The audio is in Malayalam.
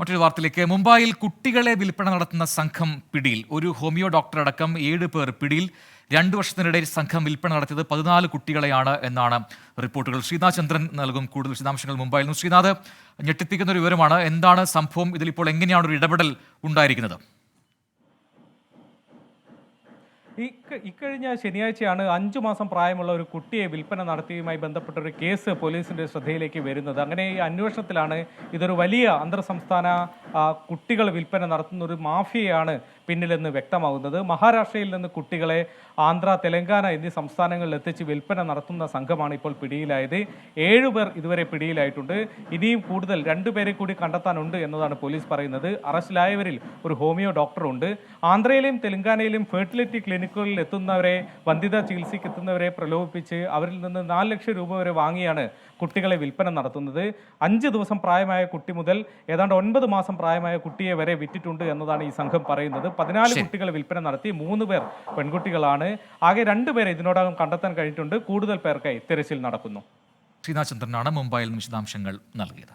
മറ്റൊരു വാർത്തയിലേക്ക്. മുംബൈയിൽ കുട്ടികളെ വിൽപ്പന നടത്തുന്ന സംഘം പിടിയിൽ. ഒരു ഹോമിയോ ഡോക്ടർ അടക്കം ഏഴ് പേർ പിടിയിൽ രണ്ടു വർഷത്തിനിടയിൽ സംഘം വിൽപ്പന നടത്തിയത് പതിനാല് കുട്ടികളെയാണ് എന്നാണ് റിപ്പോർട്ടുകൾ. ശ്രീനാഥ് ചന്ദ്രൻ നൽകും കൂടുതൽ വിശദാംശങ്ങൾ മുംബൈയിൽ നിന്ന്. ശ്രീനാഥ് ഞെട്ടിപ്പിക്കുന്ന ഒരു വിവരമാണ്. എന്താണ് സംഭവം? ഇതിലിപ്പോൾ എങ്ങനെയാണ് ഒരു ഇടപെടൽ ഉണ്ടായിരിക്കുന്നത്? ഇക്കഴിഞ്ഞ ശനിയാഴ്ചയാണ് അഞ്ചു മാസം പ്രായമുള്ള ഒരു കുട്ടിയെ വിൽപ്പന നടത്തിയതുമായി ബന്ധപ്പെട്ട ഒരു കേസ് പോലീസിന്റെ ശ്രദ്ധയിലേക്ക് വരുന്നത്. അങ്ങനെ ഈ അന്വേഷണത്തിലാണ് ഇതൊരു വലിയ അന്തർ സംസ്ഥാന കുട്ടികൾ വിൽപ്പന നടത്തുന്ന ഒരു മാഫിയയാണ് പിന്നിലെന്ന് വ്യക്തമാകുന്നത് മഹാരാഷ്ട്രയിൽ നിന്ന് കുട്ടികളെ ആന്ധ്ര തെലങ്കാന എന്നീ സംസ്ഥാനങ്ങളിൽ എത്തിച്ച് വിൽപ്പന നടത്തുന്ന സംഘമാണ് ഇപ്പോൾ പിടിയിലായത്. ഏഴുപേർ ഇതുവരെ പിടിയിലായിട്ടുണ്ട്. ഇനിയും കൂടുതൽ രണ്ടുപേരെ കൂടി കണ്ടെത്താനുണ്ട് എന്നതാണ് പോലീസ് പറയുന്നത്. അറസ്റ്റിലായവരിൽ ഒരു ഹോമിയോ ഡോക്ടറുണ്ട്. ആന്ധ്രയിലെയും തെലങ്കാനയിലെയും ഫെർട്ടിലിറ്റി ക്ലിനിക്കുകളിൽ എത്തുന്നവരെ വന്ധ്യതാ ചികിത്സയ്ക്ക് എത്തുന്നവരെ പ്രലോഭിപ്പിച്ച് അവരിൽ നിന്ന് നാല് ലക്ഷം രൂപ വരെ വാങ്ങിയാണ് കുട്ടികളെ വിൽപ്പന നടത്തുന്നത്. അഞ്ച് ദിവസം പ്രായമായ കുട്ടി മുതൽ ഏതാണ്ട് ഒൻപത് മാസം പ്രായമായ കുട്ടിയെ വരെ വിറ്റിട്ടുണ്ട് എന്നതാണ് ഈ സംഘം പറയുന്നത്. പതിനാല് കുട്ടികൾ വിൽപ്പന നടത്തി മൂന്ന് പേർ പെൺകുട്ടികളാണ്. ആകെ രണ്ടുപേരെ ഇതിനോടകം കണ്ടെത്താൻ കഴിഞ്ഞിട്ടുണ്ട്. കൂടുതൽ പേർക്കായി തിരച്ചിൽ നടക്കുന്നു. ശ്രീനാഥ് ചന്ദ്രനാണ് മുംബൈയിൽ വിശദാംശങ്ങൾ നൽകിയത്.